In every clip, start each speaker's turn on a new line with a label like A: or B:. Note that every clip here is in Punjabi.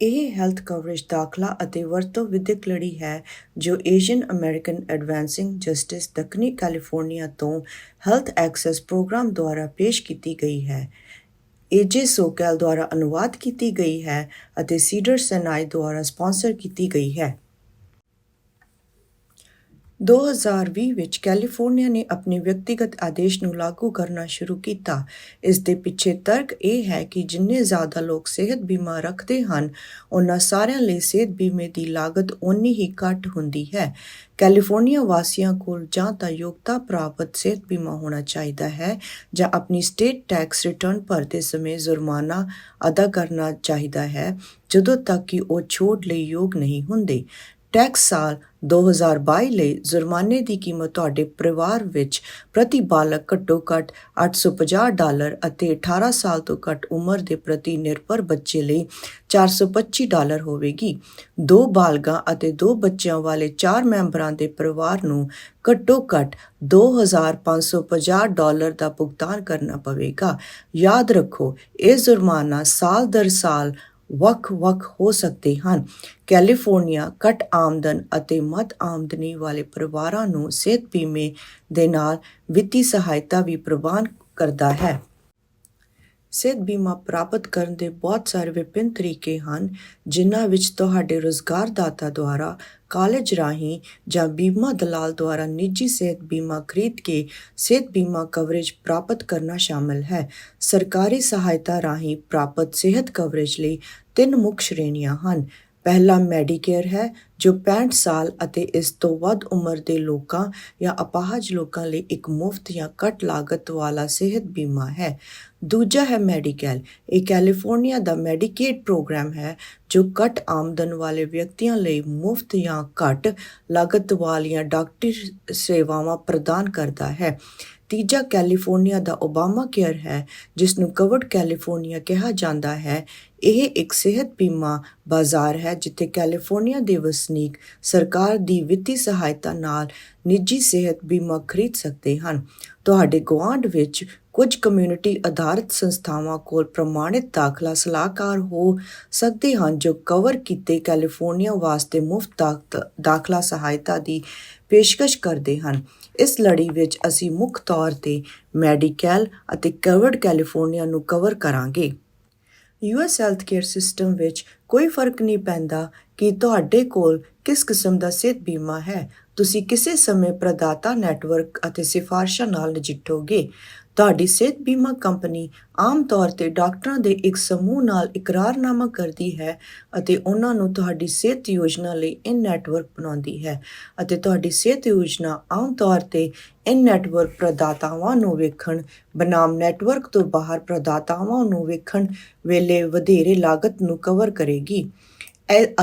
A: ਇਹ ਹੈਲਥ ਕਵਰੇਜ ਦਾਖਲਾ ਅਤੇ ਵਰਤੋਂ ਵਿਦਿਅਕ ਲੜੀ ਹੈ, ਜੋ ਏਸ਼ੀਅਨ ਅਮਰੀਕਨ ਐਡਵਾਂਸਿੰਗ ਜਸਟਿਸ ਦੱਖਣੀ ਕੈਲੀਫੋਰਨੀਆ ਤੋਂ ਹੈਲਥ ਐਕਸੈਸ ਪ੍ਰੋਗਰਾਮ ਦੁਆਰਾ ਪੇਸ਼ ਕੀਤੀ ਗਈ ਹੈ। ਏਜੇ ਸੋਕੈਲ ਦੁਆਰਾ ਅਨੁਵਾਦ ਕੀਤੀ ਗਈ ਹੈ ਅਤੇ ਸੀਡਰ ਸੈਨਾਈ ਦੁਆਰਾ ਸਪਾਂਸਰ ਕੀਤੀ ਗਈ ਹੈ। 2020 ਵਿੱਚ ਕੈਲੀਫੋਰਨੀਆ ਨੇ ਆਪਣੇ ਵਿਅਕਤੀਗਤ ਆਦੇਸ਼ ਨੂੰ ਲਾਗੂ ਕਰਨਾ ਸ਼ੁਰੂ ਕੀਤਾ। ਇਸ ਦੇ ਪਿੱਛੇ ਤਰਕ ਇਹ ਹੈ ਕਿ ਜਿੰਨੇ ਜ਼ਿਆਦਾ ਲੋਕ ਸਿਹਤ ਬੀਮਾ ਰੱਖਦੇ ਹਨ, ਉਹਨਾਂ ਸਾਰਿਆਂ ਲਈ ਸਿਹਤ ਬੀਮੇ ਦੀ ਲਾਗਤ ਓਨੀ ਹੀ ਘੱਟ ਹੁੰਦੀ ਹੈ। ਕੈਲੀਫੋਰਨੀਆ ਵਾਸੀਆਂ ਕੋਲ ਜਾਂ ਤਾਂ ਯੋਗਤਾ ਪ੍ਰਾਪਤ ਸਿਹਤ ਬੀਮਾ ਹੋਣਾ ਚਾਹੀਦਾ ਹੈ ਜਾਂ ਆਪਣੀ ਸਟੇਟ ਟੈਕਸ ਰਿਟਰਨ ਭਰਦੇ ਸਮੇਂ ਜੁਰਮਾਨਾ ਅਦਾ ਕਰਨਾ ਚਾਹੀਦਾ ਹੈ, ਜਦੋਂ ਤੱਕ ਕਿ ਉਹ ਛੋਟ ਲਈ ਯੋਗ ਨਹੀਂ ਹੁੰਦੇ। ਟੈਕਸ ਸਾਲ 2022 ਲਈ ਜੁਰਮਾਨੇ ਦੀ ਕੀਮਤ ਤੁਹਾਡੇ ਪਰਿਵਾਰ ਵਿੱਚ ਪ੍ਰਤੀ ਬਾਲਗ ਘੱਟੋ-ਘੱਟ 850 ਡਾਲਰ ਅਤੇ 18 ਸਾਲ ਤੋਂ ਘੱਟ ਉਮਰ ਦੇ ਪ੍ਰਤੀ ਨਿਰਭਰ ਬੱਚੇ ਲਈ 425 ਡਾਲਰ ਹੋਵੇਗੀ। ਦੋ ਬਾਲਗਾਂ ਅਤੇ ਦੋ ਬੱਚਿਆਂ ਵਾਲੇ ਚਾਰ ਮੈਂਬਰਾਂ ਦੇ ਪਰਿਵਾਰ ਨੂੰ ਘੱਟੋ-ਘੱਟ 2550 ਡਾਲਰ ਦਾ ਭੁਗਤਾਨ ਕਰਨਾ ਪਵੇਗਾ। ਯਾਦ ਰੱਖੋ, ਇਹ ਜੁਰਮਾਨਾ ਸਾਲ ਦਰ ਸਾਲ ਵੱਖ-ਵੱਖ ਹੋ ਸਕਦੇ ਹਨ। ਕੈਲੀਫੋਰਨੀਆ ਘੱਟ ਆਮਦਨ ਅਤੇ ਮੱਧ ਆਮਦਨੀ ਵਾਲੇ ਪਰਿਵਾਰਾਂ ਨੂੰ ਸਿਹਤ ਬੀਮੇ ਦੇ ਨਾਲ ਵਿੱਤੀ ਸਹਾਇਤਾ ਵੀ ਪ੍ਰਦਾਨ ਕਰਦਾ ਹੈ। ਸਿਹਤ ਬੀਮਾ ਪ੍ਰਾਪਤ ਕਰਨ ਦੇ ਬਹੁਤ ਸਾਰੇ ਵਿਭਿੰਨ ਤਰੀਕੇ ਹਨ, ਜਿਨ੍ਹਾਂ ਵਿੱਚ ਤੁਹਾਡੇ ਰੁਜ਼ਗਾਰਦਾਤਾ ਦੁਆਰਾ, ਕਾਲਜ ਰਾਹੀਂ ਜਾਂ ਬੀਮਾ ਦਲਾਲ ਦੁਆਰਾ ਨਿੱਜੀ ਸਿਹਤ ਬੀਮਾ ਖਰੀਦ ਕੇ ਸਿਹਤ ਬੀਮਾ ਕਵਰੇਜ ਪ੍ਰਾਪਤ ਕਰਨਾ ਸ਼ਾਮਲ ਹੈ। ਸਰਕਾਰੀ ਸਹਾਇਤਾ ਰਾਹੀਂ ਪ੍ਰਾਪਤ ਸਿਹਤ ਕਵਰੇਜ ਲਈ ਤਿੰਨ ਮੁੱਖ ਸ਼੍ਰੇਣੀਆਂ ਹਨ। ਪਹਿਲਾ ਮੈਡੀਕੇਅਰ ਹੈ, ਜੋ 65 ਸਾਲ ਅਤੇ ਇਸ ਤੋਂ ਵੱਧ ਉਮਰ ਦੇ ਲੋਕਾਂ ਜਾਂ ਅਪਾਹਜ ਲੋਕਾਂ ਲਈ ਇੱਕ ਮੁਫਤ ਜਾਂ ਘੱਟ ਲਾਗਤ ਵਾਲਾ ਸਿਹਤ ਬੀਮਾ ਹੈ। ਦੂਜਾ ਹੈ ਮੈਡੀਕੈਲ ਇਹ ਕੈਲੀਫੋਰਨੀਆ ਦਾ ਮੈਡੀਕੇਡ ਪ੍ਰੋਗਰਾਮ ਹੈ, ਜੋ ਘੱਟ ਆਮਦਨ ਵਾਲੇ ਵਿਅਕਤੀਆਂ ਲਈ ਮੁਫਤ ਜਾਂ ਘੱਟ ਲਾਗਤ ਵਾਲੀਆਂ ਡਾਕਟਰੀ ਸੇਵਾਵਾਂ ਪ੍ਰਦਾਨ ਕਰਦਾ ਹੈ। ਤੀਜਾ ਕੈਲੀਫੋਰਨੀਆ ਦਾ ਓਬਾਮਾ ਕੇਅਰ ਹੈ ਜਿਸ ਨੂੰ ਕਵਰਡ ਕੈਲੀਫੋਰਨੀਆ ਕਿਹਾ ਜਾਂਦਾ ਹੈ। ਇਹ ਇੱਕ ਸਿਹਤ ਬੀਮਾ ਬਾਜ਼ਾਰ ਹੈ, ਜਿੱਥੇ ਕੈਲੀਫੋਰਨੀਆ ਦੇ ਵਸਨੀਕ ਸਰਕਾਰ ਦੀ ਵਿੱਤੀ ਸਹਾਇਤਾ ਨਾਲ ਨਿੱਜੀ ਸਿਹਤ ਬੀਮਾ ਖਰੀਦ ਸਕਦੇ ਹਨ। ਤੁਹਾਡੇ ਗੁਆਂਢ ਵਿੱਚ ਕੁਝ ਕਮਿਊਨਿਟੀ ਆਧਾਰਿਤ ਸੰਸਥਾਵਾਂ ਕੋਲ ਪ੍ਰਮਾਣਿਤ ਦਾਖਲਾ ਸਲਾਹਕਾਰ ਹੋ ਸਕਦੇ ਹਨ, ਜੋ ਕਵਰ ਕੀਤੇ ਕੈਲੀਫੋਰਨੀਆ ਵਾਸਤੇ ਮੁਫਤ ਦਾਖਲਾ ਸਹਾਇਤਾ ਦੀ ਪੇਸ਼ਕਸ਼ ਕਰਦੇ ਹਨ। ਇਸ ਲੜੀ ਵਿੱਚ ਅਸੀਂ ਮੁੱਖ ਤੌਰ ਤੇ ਮੈਡੀਕਲ ਅਤੇ ਕਵਰਡ ਕੈਲੀਫੋਰਨੀਆ ਨੂੰ ਕਵਰ ਕਰਾਂਗੇ। ਯੂਐਸ ਹੈਲਥ ਕੇਅਰ ਸਿਸਟਮ ਵਿੱਚ ਕੋਈ ਫ਼ਰਕ ਨਹੀਂ ਪੈਂਦਾ ਕਿ ਤੁਹਾਡੇ ਕੋਲ ਕਿਸ ਕਿਸਮ ਦਾ ਸਿਹਤ ਬੀਮਾ ਹੈ। ਤੁਸੀਂ ਕਿਸੇ ਸਮੇਂ ਪ੍ਰਦਾਤਾ ਨੈੱਟਵਰਕ ਅਤੇ ਸਿਫਾਰਸ਼ਾਂ ਨਾਲ ਨਜਿੱਠੋਗੇ। ਤੁਹਾਡੀ ਸਿਹਤ ਬੀਮਾ ਕੰਪਨੀ ਆਮ ਤੌਰ ਤੇ ਡਾਕਟਰਾਂ ਦੇ ਇੱਕ ਸਮੂਹ ਨਾਲ ਇਕਰਾਰਨਾਮਾ ਕਰਦੀ ਹੈ ਅਤੇ ਉਹਨਾਂ ਨੂੰ ਤੁਹਾਡੀ ਸਿਹਤ ਯੋਜਨਾ ਲਈ ਇਨ ਨੈੱਟਵਰਕ ਬਣਾਉਂਦੀ ਹੈ ਅਤੇ ਤੁਹਾਡੀ ਸਿਹਤ ਯੋਜਨਾ ਆਮ ਤੌਰ ਤੇ ਇਨ ਨੈੱਟਵਰਕ ਪ੍ਰਦਾਤਾਵਾਂ ਨੂੰ ਵੇਖਣ, ਬਨਾਮ ਨੈੱਟਵਰਕ ਤੋਂ ਬਾਹਰ ਪ੍ਰਦਾਤਾਵਾਂ ਨੂੰ ਵੇਖਣ ਵੇਲੇ ਵਧੇਰੇ ਲਾਗਤ ਨੂੰ ਕਵਰ ਕਰੇਗੀ।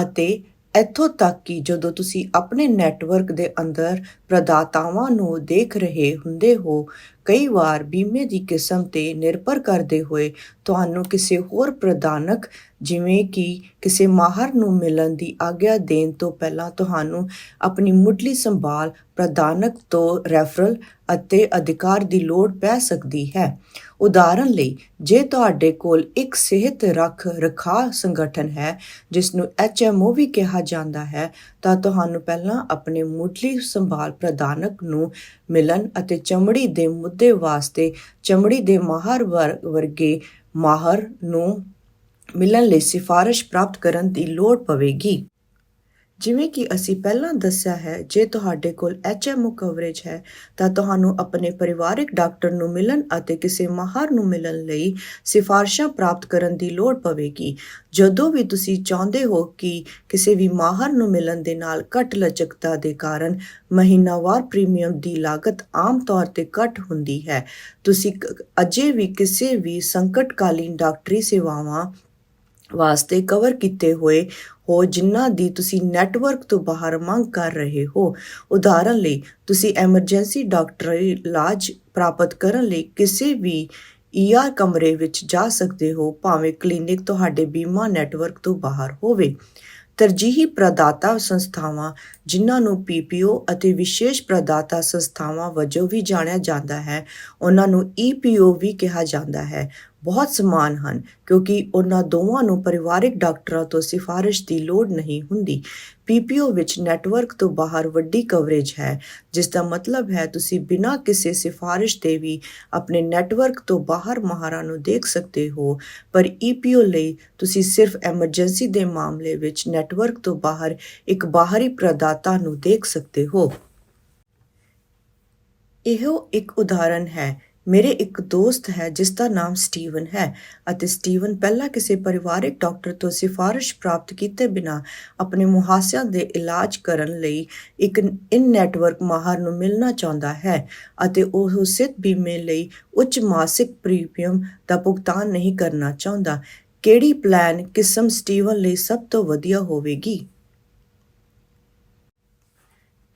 A: ਅਤੇ ਇੱਥੋਂ ਤੱਕ ਕਿ ਜਦੋਂ ਤੁਸੀਂ ਆਪਣੇ ਨੈੱਟਵਰਕ ਦੇ ਅੰਦਰ ਪ੍ਰਦਾਤਾਵਾਂ ਨੂੰ ਦੇਖ ਰਹੇ ਹੁੰਦੇ ਹੋ ਕਈ ਵਾਰ ਬੀਮੇ ਦੀ ਕਿਸਮ ਤੇ ਨਿਰਭਰ ਕਰਦੇ ਹੋਏ ਤੁਹਾਨੂੰ ਕਿਸੇ ਹੋਰ ਪ੍ਰਦਾਨਕ ਜਿਵੇਂ ਕਿ ਕਿਸੇ ਮਾਹਰ ਨੂੰ ਮਿਲਣ ਦੀ ਆਗਿਆ ਦੇਣ ਤੋਂ ਪਹਿਲਾਂ ਤੁਹਾਨੂੰ ਆਪਣੀ ਮੁੱਢਲੀ ਸੰਭਾਲ ਪ੍ਰਦਾਨਕ ਤੋਂ ਰੈਫਰਲ ਅਤੇ ਅਧਿਕਾਰ ਦੀ ਲੋੜ ਪੈ ਸਕਦੀ ਹੈ। ਉਦਾਹਰਨ ਲਈ, ਜੇ ਤੁਹਾਡੇ ਕੋਲ ਇੱਕ ਸਿਹਤ ਰੱਖ ਰਖਾ ਸੰਗਠਨ ਹੈ ਜਿਸ ਨੂੰ ਐਚਐਮਓ ਵੀ ਕਿਹਾ ਜਾਂਦਾ ਹੈ ਤਾਂ ਤੁਹਾਨੂੰ ਪਹਿਲਾਂ ਆਪਣੇ ਮੁੱਢਲੀ ਸੰਭਾਲ ਪ੍ਰਦਾਨਕ ਨੂੰ ਮਿਲਣ ਅਤੇ ਚਮੜੀ ਦੇ ਮੁੱਦੇ ਵਾਸਤੇ ਚਮੜੀ ਦੇ ਮਾਹਰ ਵਰਗੇ ਮਾਹਰ ਨੂੰ ਮਿਲਣ ਲਈ ਸਿਫਾਰਿਸ਼ ਪ੍ਰਾਪਤ ਕਰਨ ਦੀ ਲੋੜ ਪਵੇਗੀ। ਜਿਵੇਂ ਕਿ ਅਸੀਂ ਪਹਿਲਾਂ ਦੱਸਿਆ ਹੈ, ਜੇ ਤੁਹਾਡੇ ਕੋਲ ਐਚਐਮਓ ਕਵਰੇਜ ਹੈ, ਤਾਂ ਤੁਹਾਨੂੰ ਆਪਣੇ ਪਰਿਵਾਰਿਕ ਡਾਕਟਰ ਨੂੰ ਮਿਲਣ ਅਤੇ ਕਿਸੇ ਮਾਹਰ ਨੂੰ ਮਿਲਣ ਲਈ ਸਿਫਾਰਸ਼ਾਂ ਪ੍ਰਾਪਤ ਕਰਨ ਦੀ ਲੋੜ ਪਵੇਗੀ। ਜਦੋਂ ਵੀ ਤੁਸੀਂ ਚਾਹੁੰਦੇ ਹੋ ਕਿ ਕਿਸੇ ਵੀ ਮਾਹਰ ਨੂੰ ਮਿਲਣ ਦੇ ਨਾਲ ਘੱਟ ਲਚਕਤਾ ਦੇ ਕਾਰਨ ਮਹੀਨਾਵਾਰ ਪ੍ਰੀਮੀਅਮ ਦੀ ਲਾਗਤ ਆਮ ਤੌਰ ਤੇ ਘੱਟ ਹੁੰਦੀ ਹੈ, ਤੁਸੀਂ ਅਜੇ ਵੀ ਕਿਸੇ ਵੀ ਸੰਕਟਕਾਲੀਨ ਡਾਕਟਰੀ ਸੇਵਾਵਾਂ ਵਾਸਤੇ ਕਵਰ ਕੀਤੇ ਹੋਏ ਹੋ, ਜਿਨ੍ਹਾਂ ਦੀ ਤੁਸੀਂ ਨੈਟਵਰਕ ਤੋਂ ਬਾਹਰ ਮੰਗ ਕਰ ਰਹੇ ਹੋ। ਉਦਾਹਰਨ ਲਈ, ਤੁਸੀਂ ਐਮਰਜੈਂਸੀ ਡਾਕਟਰੀ ਇਲਾਜ ਪ੍ਰਾਪਤ ਕਰਨ ਲਈ ਕਿਸੇ ਵੀ ਈਆਰ ਕਮਰੇ ਵਿੱਚ ਜਾ ਸਕਦੇ ਹੋ, ਭਾਵੇਂ ਕਲੀਨਿਕ ਤੁਹਾਡੇ ਬੀਮਾ ਨੈਟਵਰਕ ਤੋਂ ਬਾਹਰ ਹੋਵੇ। ਤਰਜੀਹੀ ਪ੍ਰਦਾਤਾ ਸੰਸਥਾਵਾਂ, ਜਿਨ੍ਹਾਂ ਨੂੰ ਪੀਪੀਓ ਅਤੇ ਵਿਸ਼ੇਸ਼ ਪ੍ਰਦਾਤਾ ਸੰਸਥਾਵਾਂ ਵਜੋਂ ਵੀ ਜਾਣਿਆ ਜਾਂਦਾ ਹੈ, ਉਹਨਾਂ ਨੂੰ ਈਪੀਓ ਵੀ ਕਿਹਾ ਜਾਂਦਾ ਹੈ। ਬਹੁਤ ਸਮਾਨ ਹਨ, ਕਿਉਂਕਿ ਉਹਨਾਂ ਦੋਵਾਂ ਨੂੰ ਪਰਿਵਾਰਕ ਡਾਕਟਰਾਂ ਤੋਂ ਸਿਫਾਰਿਸ਼ ਦੀ ਲੋੜ ਨਹੀਂ ਹੁੰਦੀ। ਪੀਪੀਓ ਵਿੱਚ ਨੈਟਵਰਕ ਤੋਂ ਬਾਹਰ ਵੱਡੀ ਕਵਰੇਜ ਹੈ, ਜਿਸ ਦਾ ਮਤਲਬ ਹੈ ਤੁਸੀਂ ਬਿਨਾਂ ਕਿਸੇ ਸਿਫਾਰਿਸ਼ ਦੇ ਵੀ ਆਪਣੇ ਨੈਟਵਰਕ ਤੋਂ ਬਾਹਰ ਮਾਹਰਾਂ ਨੂੰ ਦੇਖ ਸਕਦੇ ਹੋ। ਪਰ ਈਪੀਓ ਲਈ ਤੁਸੀਂ ਸਿਰਫ ਐਮਰਜੈਂਸੀ ਦੇ ਮਾਮਲੇ ਵਿੱਚ ਨੈਟਵਰਕ ਤੋਂ ਬਾਹਰ ਇੱਕ ਬਾਹਰੀ ਪ੍ਰਦਾਤਾ ਨੂੰ ਦੇਖ ਸਕਦੇ ਹੋ। ਇਹੋ ਇੱਕ ਉਦਾਹਰਨ ਹੈ ਮੇਰੇ ਇੱਕ ਦੋਸਤ ਹੈ, ਜਿਸ ਦਾ ਨਾਮ ਸਟੀਵਨ ਹੈ ਅਤੇ ਸਟੀਵਨ ਪਹਿਲਾਂ ਕਿਸੇ ਪਰਿਵਾਰਕ ਡਾਕਟਰ ਤੋਂ ਸਿਫਾਰਿਸ਼ ਪ੍ਰਾਪਤ ਕੀਤੇ ਬਿਨਾਂ ਆਪਣੇ ਮੁਹਾਸਿਆਂ ਦੇ ਇਲਾਜ ਕਰਨ ਲਈ ਇੱਕ ਇਨ ਨੈਟਵਰਕ ਮਾਹਰ ਨੂੰ ਮਿਲਣਾ ਚਾਹੁੰਦਾ ਹੈ ਅਤੇ ਉਹ ਸਿਹਤ ਬੀਮੇ ਲਈ ਉੱਚ ਮਾਸਿਕ ਪ੍ਰੀਮੀਅਮ ਦਾ ਭੁਗਤਾਨ ਨਹੀਂ ਕਰਨਾ ਚਾਹੁੰਦਾ। ਕਿਹੜੀ ਪਲਾਨ ਕਿਸਮ ਸਟੀਵਨ ਲਈ ਸਭ ਤੋਂ ਵਧੀਆ ਹੋਵੇਗੀ?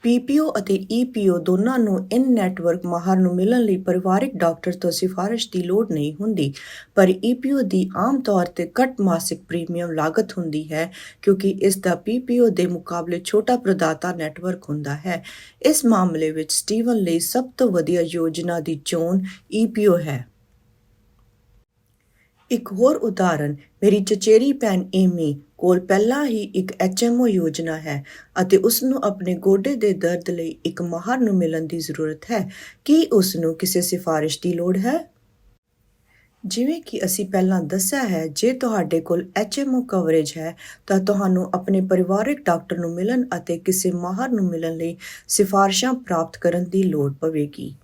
A: ਪੀਪੀਓ ਅਤੇ ਈਪੀਓ ਦੋਨਾਂ ਨੂੰ ਇਨ ਨੈਟਵਰਕ ਮਾਹਰ ਨੂੰ ਮਿਲਣ ਲਈ ਪਰਿਵਾਰਕ ਡਾਕਟਰ ਤੋਂ ਸਿਫਾਰਿਸ਼ ਦੀ ਲੋੜ ਨਹੀਂ ਹੁੰਦੀ। ਪਰ ਈਪੀਓ ਦੀ ਆਮ ਤੌਰ ਤੇ ਘੱਟ ਮਾਸਿਕ ਪ੍ਰੀਮੀਅਮ ਲਾਗਤ ਹੁੰਦੀ ਹੈ ਕਿਉਂਕਿ ਇਸ ਦਾ ਪੀਪੀਓ ਦੇ ਮੁਕਾਬਲੇ ਛੋਟਾ ਪ੍ਰਦਾਤਾ ਨੈਟਵਰਕ ਹੁੰਦਾ ਹੈ। ਇਸ ਮਾਮਲੇ ਵਿੱਚ ਸਟੀਵਨ ਲਈ ਸਭ ਤੋਂ ਵਧੀਆ ਯੋਜਨਾ ਦੀ ਚੋਣ ਈਪੀਓ ਹੈ। ਇੱਕ ਹੋਰ ਉਦਾਹਰਨ, ਮੇਰੀ ਚਚੇਰੀ ਭੈਣ ਏਮੀ ਕੋਲ ਪਹਿਲਾਂ ਹੀ ਇੱਕ ਐਚਐਮਓ ਯੋਜਨਾ ਹੈ ਅਤੇ ਉਸ ਨੂੰ ਆਪਣੇ ਗੋਡੇ ਦੇ ਦਰਦ ਲਈ ਇੱਕ ਮਾਹਰ ਨੂੰ ਮਿਲਣ ਦੀ ਜ਼ਰੂਰਤ ਹੈ। ਕੀ ਉਸ ਨੂੰ ਕਿਸੇ ਸਿਫਾਰਿਸ਼ ਦੀ ਲੋੜ ਹੈ? ਜਿਵੇਂ ਕਿ ਅਸੀਂ ਪਹਿਲਾਂ ਦੱਸਿਆ ਹੈ, ਜੇ ਤੁਹਾਡੇ ਕੋਲ ਐਚਐਮਓ ਕਵਰੇਜ ਹੈ, ਤਾਂ ਤੁਹਾਨੂੰ ਆਪਣੇ ਪਰਿਵਾਰਕ ਡਾਕਟਰ ਨੂੰ ਮਿਲਣ ਅਤੇ ਕਿਸੇ ਮਾਹਰ ਨੂੰ ਮਿਲਣ ਲਈ ਸਿਫਾਰਿਸ਼ਾਂ ਪ੍ਰਾਪਤ ਕਰਨ ਦੀ ਲੋੜ ਪਵੇਗੀ।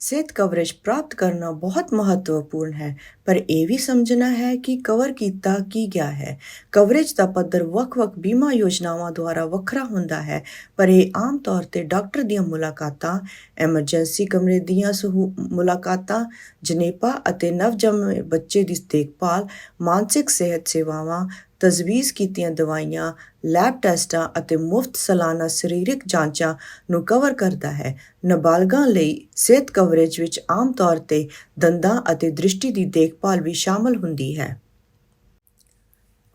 A: ਸਿਹਤ ਕਵਰੇਜ ਪ੍ਰਾਪਤ ਕਰਨਾ ਬਹੁਤ ਮਹੱਤਵਪੂਰਨ ਹੈ, ਪਰ ਇਹ ਵੀ ਸਮਝਣਾ ਹੈ ਕਿ ਕਵਰ ਕੀਤਾ ਕੀ ਗਿਆ ਹੈ। ਕਵਰੇਜ ਦਾ ਪੱਧਰ ਵੱਖ-ਵੱਖ ਬੀਮਾ ਯੋਜਨਾਵਾਂ ਦੁਆਰਾ ਵੱਖਰਾ ਹੁੰਦਾ ਹੈ, ਪਰ ਇਹ ਆਮ ਤੌਰ ਤੇ ਡਾਕਟਰ ਦੀਆਂ ਮੁਲਾਕਾਤਾਂ, ਐਮਰਜੈਂਸੀ ਕਮਰੇ ਦੀਆਂ ਸਹੂ, ਮੁਲਾਕਾਤਾਂ, ਜਨੇਪਾ ਅਤੇ ਨਵਜੰਮੇ ਬੱਚੇ ਦੀ ਦੇਖਭਾਲ, ਮਾਨਸਿਕ ਸਿਹਤ ਸੇਵਾਵਾਂ ਤਜਵੀਜ਼ ਕੀਤੀਆਂ ਦਵਾਈਆਂ, ਲੈਬ ਟੈਸਟਾਂ ਅਤੇ ਮੁਫਤ ਸਾਲਾਨਾ ਸਰੀਰਕ ਜਾਂਚਾਂ ਨੂੰ ਕਵਰ ਕਰਦਾ ਹੈ। ਨਾਬਾਲਗਾਂ ਲਈ ਸਿਹਤ ਕਵਰੇਜ ਵਿੱਚ ਆਮ ਤੌਰ ਤੇ ਦੰਦਾਂ ਅਤੇ ਦ੍ਰਿਸ਼ਟੀ ਦੀ ਦੇਖਭਾਲ ਵੀ ਸ਼ਾਮਲ ਹੁੰਦੀ ਹੈ।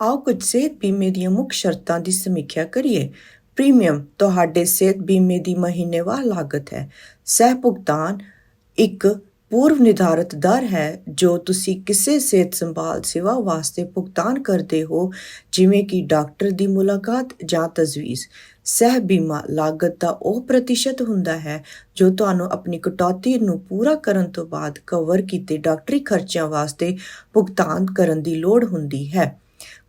A: ਆਓ ਕੁਝ ਸਿਹਤ ਬੀਮੇ ਦੀਆਂ ਮੁੱਖ ਸ਼ਰਤਾਂ ਦੀ ਸਮੀਖਿਆ ਕਰੀਏ। ਪ੍ਰੀਮੀਅਮ ਤੁਹਾਡੇ ਸਿਹਤ ਬੀਮੇ ਦੀ ਮਹੀਨੇਵਾਰ ਲਾਗਤ ਹੈ। ਸਹਿ ਭੁਗਤਾਨ ਇੱਕ ਪੂਰਵ ਨਿਰਧਾਰਤ ਦਰ ਹੈ ਜੋ ਤੁਸੀਂ ਕਿਸੇ ਸਿਹਤ ਸੰਭਾਲ ਸੇਵਾ ਵਾਸਤੇ ਭੁਗਤਾਨ ਕਰਦੇ ਹੋ, ਜਿਵੇਂ ਕਿ ਡਾਕਟਰ ਦੀ ਮੁਲਾਕਾਤ ਜਾਂ ਤਜਵੀਜ਼। ਸਹਿ ਬੀਮਾ ਲਾਗਤ ਦਾ ਉਹ ਪ੍ਰਤੀਸ਼ਤ ਹੁੰਦਾ ਹੈ ਜੋ ਤੁਹਾਨੂੰ ਆਪਣੀ ਕਟੌਤੀ ਨੂੰ ਪੂਰਾ ਕਰਨ ਤੋਂ ਬਾਅਦ ਕਵਰ ਕੀਤੇ ਡਾਕਟਰੀ ਖਰਚਿਆਂ ਵਾਸਤੇ ਭੁਗਤਾਨ ਕਰਨ ਦੀ ਲੋੜ ਹੁੰਦੀ ਹੈ।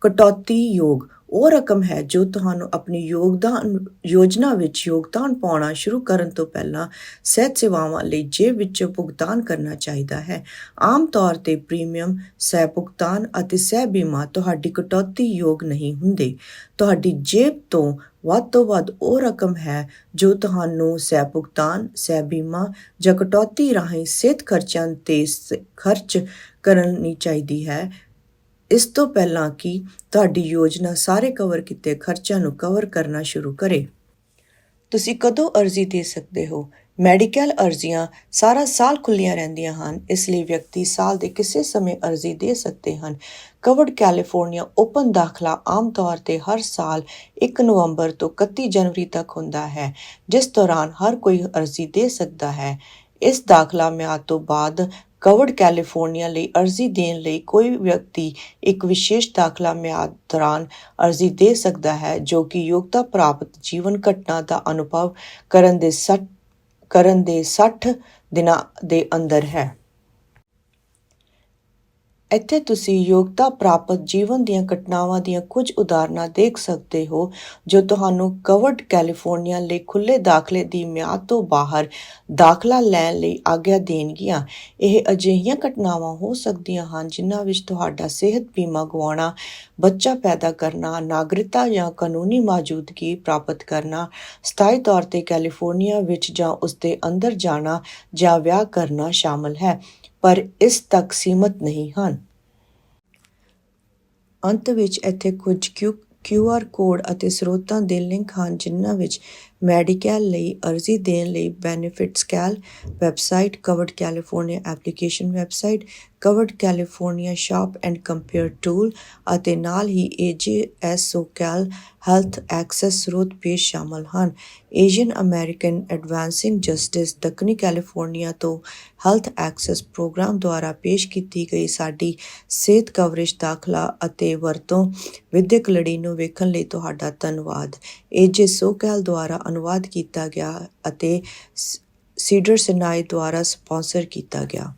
A: ਕਟੌਤੀ ਯੋਗ ਉਹ ਰਕਮ ਹੈ ਜੋ ਤੁਹਾਨੂੰ ਆਪਣੀ ਯੋਗਦਾਨ, ਯੋਜਨਾ ਵਿੱਚ ਯੋਗਦਾਨ ਪਾਉਣਾ ਸ਼ੁਰੂ ਕਰਨ ਤੋਂ ਪਹਿਲਾਂ ਸਿਹਤ ਸੇਵਾਵਾਂ ਲਈ ਜੇਬ ਵਿੱਚੋਂ ਭੁਗਤਾਨ ਕਰਨਾ ਚਾਹੀਦਾ ਹੈ। ਆਮ ਤੌਰ ਤੇ ਪ੍ਰੀਮੀਅਮ ਸਹਿ ਭੁਗਤਾਨ ਅਤੇ ਸਹਿ ਬੀਮਾ ਤੁਹਾਡੀ ਕਟੌਤੀ ਯੋਗ ਨਹੀਂ ਹੁੰਦੇ। ਤੁਹਾਡੀ ਜੇਬ ਤੋਂ ਵੱਧ ਤੋਂ ਵੱਧ ਉਹ ਰਕਮ ਹੈ ਜੋ ਤੁਹਾਨੂੰ ਸਹਿ ਭੁਗਤਾਨ ਸਹਿ ਬੀਮਾ ਜਾਂ ਕਟੌਤੀ ਰਾਹੀਂ ਸਿਹਤ ਖਰਚਿਆਂ ਤੇ ਸ- ਖਰਚ ਕਰਨੀ ਚਾਹੀਦੀ ਹੈ ਇਸ ਤੋਂ ਪਹਿਲਾਂ ਕਿ ਤੁਹਾਡੀ ਯੋਜਨਾ ਸਾਰੇ ਕਵਰ ਕੀਤੇ ਖਰਚਿਆਂ ਨੂੰ ਕਵਰ ਕਰਨਾ ਸ਼ੁਰੂ ਕਰੇ। ਤੁਸੀਂ ਕਦੋਂ ਅਰਜ਼ੀ ਦੇ ਸਕਦੇ ਹੋ? ਮੈਡੀਕਲ ਅਰਜ਼ੀਆਂ ਸਾਰਾ ਸਾਲ ਖੁੱਲੀਆਂ ਰਹਿੰਦੀਆਂ ਹਨ, ਇਸ ਲਈ ਵਿਅਕਤੀ ਸਾਲ ਦੇ ਕਿਸੇ ਸਮੇਂ ਅਰਜ਼ੀ ਦੇ ਸਕਦੇ ਹਨ। ਕਵਰਡ ਕੈਲੀਫੋਰਨੀਆ ਓਪਨ ਦਾਖਲਾ ਆਮ ਤੌਰ ਤੇ ਹਰ ਸਾਲ 1 ਨਵੰਬਰ ਤੋਂ 31 ਜਨਵਰੀ ਤੱਕ ਹੁੰਦਾ ਹੈ, ਜਿਸ ਦੌਰਾਨ ਹਰ ਕੋਈ ਅਰਜ਼ੀ ਦੇ ਸਕਦਾ ਹੈ। ਇਸ ਦਾਖਲਾ ਮਿਆਦ ਤੋਂ ਬਾਅਦ ਕਵਰਡ ਕੈਲੀਫੋਰਨੀਆ ਲਈ ਅਰਜ਼ੀ ਦੇਣ ਲਈ ਕੋਈ ਵਿਅਕਤੀ ਇੱਕ ਵਿਸ਼ੇਸ਼ ਦਾਖਲਾ ਮਿਆਦ ਦੌਰਾਨ ਅਰਜ਼ੀ ਦੇ ਸਕਦਾ ਹੈ, ਜੋ ਕਿ ਯੋਗਤਾ ਪ੍ਰਾਪਤ ਜੀਵਨ ਘਟਨਾ ਦਾ ਅਨੁਭਵ ਕਰਨ ਦੇ 60 ਕਰਨ ਦੇ 60 ਦਿਨਾਂ ਦੇ ਅੰਦਰ ਹੈ। ਇੱਥੇ ਤੁਸੀਂ ਯੋਗਤਾ ਪ੍ਰਾਪਤ ਜੀਵਨ ਦੀਆਂ ਘਟਨਾਵਾਂ ਦੀਆਂ ਕੁਝ ਉਦਾਹਰਨਾਂ ਦੇਖ ਸਕਦੇ ਹੋ, ਜੋ ਤੁਹਾਨੂੰ ਕਵਰਡ ਕੈਲੀਫੋਰਨੀਆ ਲਈ ਖੁੱਲੇ ਦਾਖਲੇ ਦੀ ਮਿਆਦ ਤੋਂ ਬਾਹਰ ਦਾਖਲਾ ਲੈਣ ਲਈ ਆਗਿਆ ਦੇਣਗੀਆਂ। ਇਹ ਅਜਿਹੀਆਂ ਘਟਨਾਵਾਂ ਹੋ ਸਕਦੀਆਂ ਹਨ ਜਿਨ੍ਹਾਂ ਵਿੱਚ ਤੁਹਾਡਾ ਸਿਹਤ ਬੀਮਾ ਗਵਾਉਣਾ, ਬੱਚਾ ਪੈਦਾ ਕਰਨਾ, ਨਾਗਰਿਕਤਾ ਜਾਂ ਕਾਨੂੰਨੀ ਮੌਜੂਦਗੀ ਪ੍ਰਾਪਤ ਕਰਨਾ, ਸਥਾਈ ਤੌਰ ਤੇ ਕੈਲੀਫੋਰਨੀਆ ਵਿੱਚ ਜਾਂ ਉਸ ਦੇ ਅੰਦਰ ਜਾਣਾ ਜਾਂ ਵਿਆਹ ਕਰਨਾ ਸ਼ਾਮਲ ਹੈ। ਪਰ ਇਸ ਤੱਕ ਸੀਮਤ ਨਹੀਂ ਹਨ। ਅੰਤ ਵਿੱਚ ਇੱਥੇ ਕੁਝ ਕਿਊ ਆਰ ਕੋਡ ਅਤੇ ਸਰੋਤਾਂ ਦੇ ਲਿੰਕ ਹਨ, ਜਿਨ੍ਹਾਂ ਵਿੱਚ ਮੈਡੀਕੈਲ ਲਈ ਅਰਜ਼ੀ ਦੇਣ ਲਈ BenefitsCal website, covered California application website, covered California shop and compare tool ਅਤੇ ਨਾਲ ਹੀ ਏਜੇਐਸਓਕੈਲ ਹੈਲਥ ਐਕਸੈਸ ਸਰੋਤ ਪੇਸ਼ ਸ਼ਾਮਲ ਹਨ। ਏਸ਼ੀਅਨ ਅਮਰੀਕਨ ਐਡਵਾਂਸਿੰਗ ਜਸਟਿਸ ਦੱਖਣੀ ਕੈਲੀਫੋਰਨੀਆ ਤੋਂ ਹੈਲਥ ਐਕਸੈਸ ਪ੍ਰੋਗਰਾਮ ਦੁਆਰਾ ਪੇਸ਼ ਕੀਤੀ ਗਈ ਸਾਡੀ ਸਿਹਤ ਕਵਰੇਜ ਦਾਖਲਾ ਅਤੇ ਵਰਤੋਂ ਵਿਦਿਅਕ ਲੜੀ ਨੂੰ ਵੇਖਣ ਲਈ ਤੁਹਾਡਾ ਧੰਨਵਾਦ। ਏਜੇ ਸੋਕੈਲ ਦੁਆਰਾ ਅਨੁਵਾਦ ਕੀਤਾ ਗਿਆ ਅਤੇ ਸ- ਸੀਡਰ ਸਿਨਾਈ ਦੁਆਰਾ ਸਪਾਂਸਰ ਕੀਤਾ ਗਿਆ।